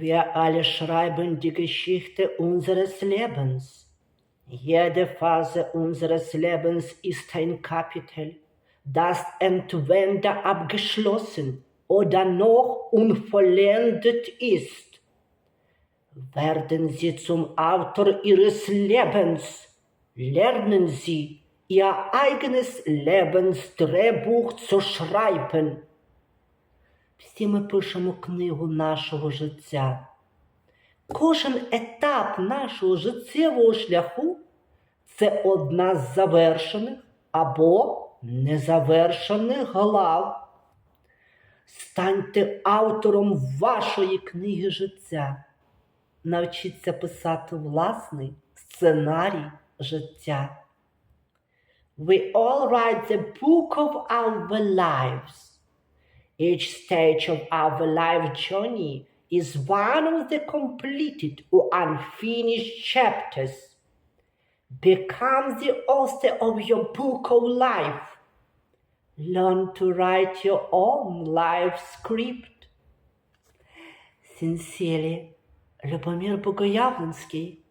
Wir alle schreiben die Geschichte unseres Lebens. Jede Phase unseres Lebens ist ein Kapitel, das entweder abgeschlossen oder noch unvollendet ist. Werden Sie zum Autor Ihres Lebens, lernen Sie, Ihr eigenes Lebensdrehbuch zu schreiben. Всі ми пишемо книгу нашого життя. Кожен етап нашого життєвого шляху це одна з завершених або незавершених глав. Станьте автором вашої книги життя. Навчіться писати власний сценарій життя. We all write the book of our lives. Each stage of our life journey is one of the completed or unfinished chapters. Become the author of your book of life. Learn to write your own life script. Sincerely, Любомир Богоявленський,